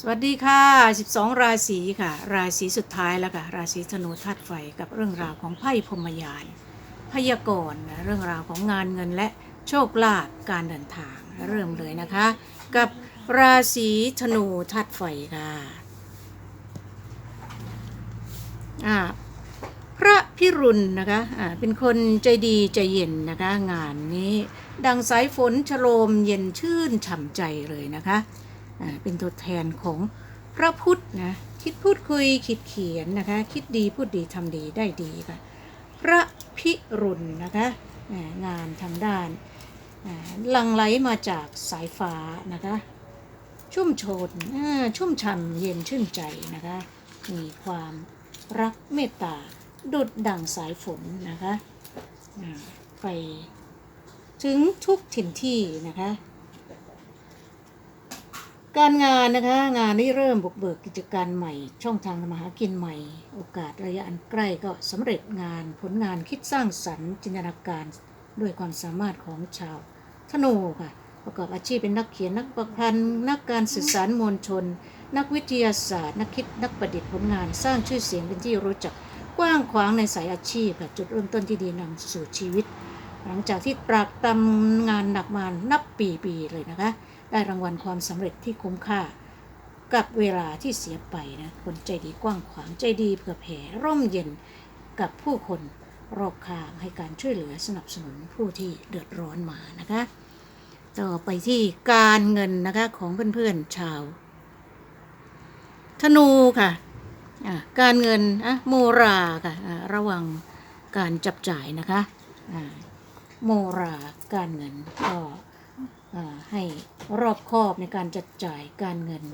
สวัสดีค่ะ 12 ราศีค่ะ ราศีสุดท้ายแล้วค่ะ ราศีธนูธาตุไฟกับเรื่องราวของไพ่พรมยานพยากรณ์เรื่องราวของงานเงินและโชคลาภการเดินทางเริ่มเลยนะคะ กับราศีธนูธาตุไฟค่ะอ่าพระพิรุณนะคะอ่าเป็นคนใจดีใจเย็นนะคะ งานนี้ ดังสายฝนชโลมเย็นชื่นฉ่ำใจเลยนะคะ เป็นตัวแทนของพระพุทธนะคิดพูดคุยคิดเขียนนะคะ คิดดีพูดดีทำดีได้ดีค่ะพระพิรุณนะคะงานทางด้านลังไหลมาจากสายฟ้านะคะ ชุ่มโชนอ่าชุ่มฉ่ำเย็นชื่นใจนะคะ มีความรักเมตตาดุดดั่งสายฝนนะคะไปถึงทุกถิ่นที่นะคะ การงานนะคะ งานนี้เริ่มบุกเบิกกิจการใหม่ ช่องทางมหากินใหม่ โอกาสระยะอันใกล้ก็สำเร็จงานผลงานคิดสร้างสรรค์จินตนาการด้วยความสามารถของชาวธนูค่ะ ประกอบอาชีพเป็นนักเขียนนักประพันธ์ นักการสื่อสารมวลชน นักวิทยาศาสตร์ นักคิดนักประดิษฐ์ผลงานสร้างชื่อเสียงเป็นที่รู้จักกว้างขวางในสายอาชีพค่ะจุดเริ่มต้นที่ดีนำสู่ชีวิต หลังจากที่ตรากตรำงานหนักมานับปีๆเลยนะคะ ได้รางวัลความสำเร็จที่คุ้มค่า กับเวลาที่เสียไปนะ คนใจดีกว้างขวางใจดีเผื่อแผ่ร่มเย็นกับผู้คนรอบข้างให้การช่วยเหลือสนับสนุนผู้ที่เดือดร้อนมานะคะ ต่อไปที่การเงินนะคะของเพื่อนๆชาว ธนูค่ะะการเงินอะโมราค่ะะระวังการจับจ่ายนะคะอะ โมราการเงินก็ให้รอบคอบในการจัดจ่ายการเงิน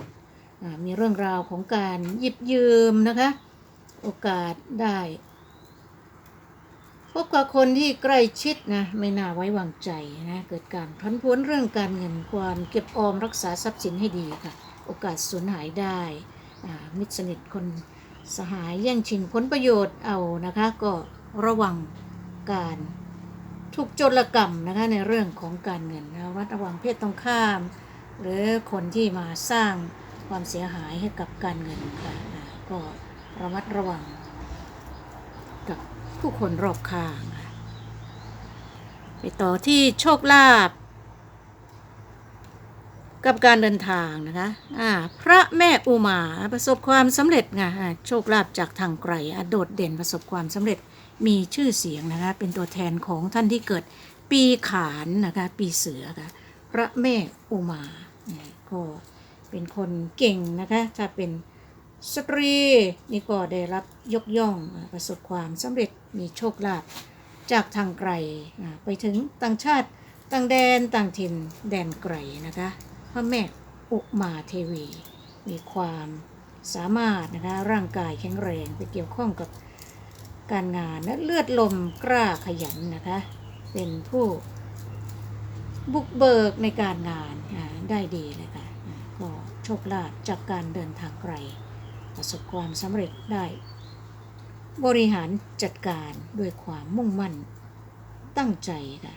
มีเรื่องราวของการหยิบยืมนะคะ โอกาสได้พบกับคนที่ใกล้ชิดนะไม่น่าไว้วางใจนะเกิดการพันพวนเรื่องการเงินควรเก็บออมรักษาทรัพย์สินให้ดีค่ะ โอกาสสูญหายได้มิตรสนิทคนสหายแย่งชิงผลประโยชน์เอานะคะ ก็ระวังการ ถูกโจรกรรมนะคะในเรื่องของการเงินนะระมัดระวังเพศตรงข้าม หรือคนที่มาสร้างความเสียหายให้กับการเงินค่ะะก็ระมัดระวัง กับผู้คนรอบข้างค่ะไปต่อที่โชคลาภกับการเดินทางนะคะอ่าพระแม่อุมาประสบความสำเร็จไงโชคลาภจากทางไกลอะโดดเด่นประสบความสำเร็จ มีชื่อเสียงนะคะ เป็นตัวแทนของท่านที่เกิดปีขานนะคะ ปีเสือค่ะ พระแม่อุมาเนี่ยก็เป็นคนเก่งนะคะถ้าเป็นสตรีนี่ก็ได้รับยกย่องประสบความสำเร็จมีโชคลาภจากทางไกลไปถึงต่างชาติต่างแดนต่างถิ่นแดนไกลนะคะพระแม่อุมาเทวี มีความสามารถนะคะร่างกายแข็งแรงไปเกี่ยวข้องกับ การงานและเลือดลมกล้าขยันนะคะ เป็นผู้บุกเบิกในการงานได้ดีเลยค่ะก็โชคลาภจากการเดินทางไกล ประสบความสำเร็จได้ บริหารจัดการด้วยความมุ่งมั่นตั้งใจค่ะ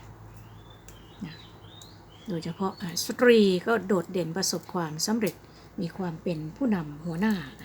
โดยเฉพาะสตรีก็โดดเด่นประสบความสำเร็จมีความเป็นผู้นำหัวหน้าค่ะ